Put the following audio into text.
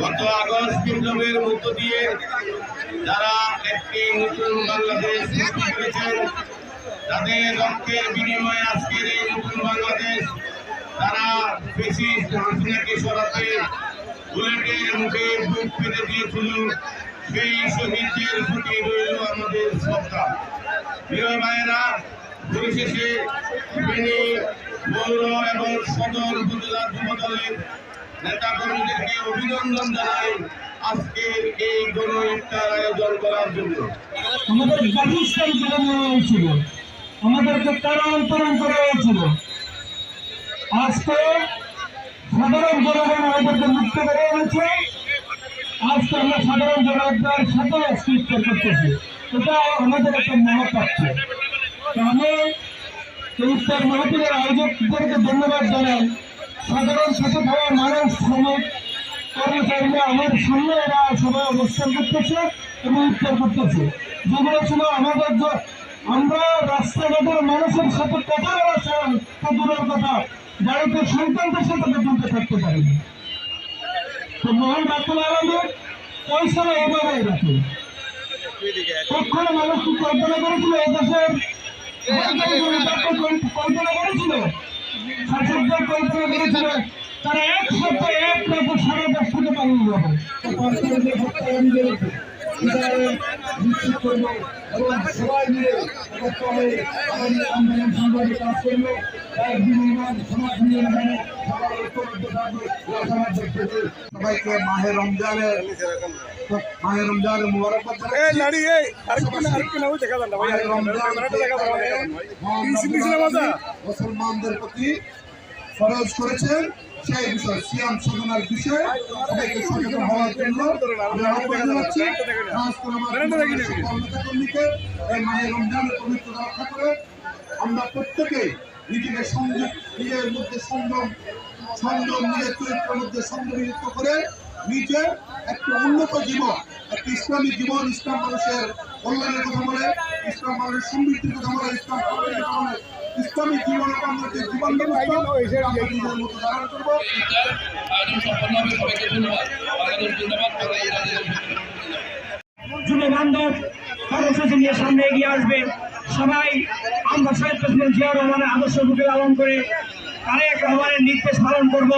গত আগস্ট বিপ্লবের মধ্য দিয়ে যারা একটি নতুন বাংলাদেশ সৃষ্টি করেছেন তাদের রক্তের বিনিময়ে আজকের এই নতুন বাংলাদেশ, তারা বেশি হাসিনাকে সরাতে বুলেটের মুখে বুক পেতে দিয়েছিল, সেই শহীদদের প্রতি রইল আমাদের শ্রদ্ধা। প্রিয় ভাইয়েরা, পরিশেষে তিনি পৌর এবং সদর উপজেলা যুবদলের নেতা কর্মীদেরকে অভিনন্দন জানাই আজকের এই গণ ইফতার আয়োজন করার জন্য। আমাদের হয়েছিল আমাদেরকে কারা অন্তরণ করা হয়েছিল আজকে সাধারণ জনগণ আমাদেরকে মুক্ত করে এনেছে। আজকে আমরা সাধারণ জনগণের সাথে করতেছি। এটা আমাদের একটা তো আমি এই ইফতার মাহফিলের আয়োজকদেরকে ধন্যবাদ জানাই। সাধারণ সাথে মানুষ কর্মচারীরা আমার সামনে এরা সবাই অবস্থান করতেছে এবং উত্তর করতেছে। যেগুলো ছিল আমাদের আমরা রাস্তাঘাটের মানুষের সাথে কথা বলেছিলাম তা দূরের কথা বাড়িতে সন্তানদের সাথে পর্যন্ত থাকতে পারিনি তো মহান ডাক্তার আলমের পয়সা এভাবে রাখে কখনো মানুষ কি কল্পনা করেছিল এই দেশের কল্পনা করেছিল? শাসকদের কল্পনা করেছিল? তারা এক সপ্তাহে এক রাতে সারা দেশ থেকে পালিয়ে যাবে সরকারকে হত্যাকারীদের বিচারে নিশ্চিত করব এবং সবাই মিলে একত্রে আমাদের আন্দোলন সংগ্রামে কাজ করব একদিন ইমান সমাজ নিয়ে মানে সবাই ঐক্যবদ্ধ থাকবে সমাজ দেখতে সবাইকে মাহে রমজানের মাহে রমজানের মুবারকবাদ এই জানাচ্ছি। লাড়ি এই আরেকটু না আরেকটু না ওই দেখা ভাই মুসলমানদের প্রতি ফরজ করেছেন। সেই বিষয় সিয়াম সাধনার বিষয়ে সবাইকে সচেতন হওয়ার জন্য আহ্বান জানাচ্ছি। খাস করে আমার এই মাহে রমজানের পবিত্রতা রক্ষা করে আমরা প্রত্যেকে নিজেকে সংযোগ নিজের মধ্যে সংযম সংযম নিজের চরিত্রের মধ্যে সংযমিত করে নিজে একটি উন্নত জীবন একটি ইসলামী জীবন ইসলাম মানুষের কল্যাণের কথা বলে ইসলাম মানুষের সমৃদ্ধির কথা বলে ইসলাম কল্যাণের কথা বলে আমরা যে জীবন ব্যবস্থা ধারণ করব। যুব বান্ধব কর্মসূচি নিয়ে সামনে এগিয়ে আসবে। সবাই আমরা শহীদ প্রেসিডেন্ট জিয়া রহমানের আদর্শ রূপে পালন করে তারেক রহমানের নির্দেশ পালন করব।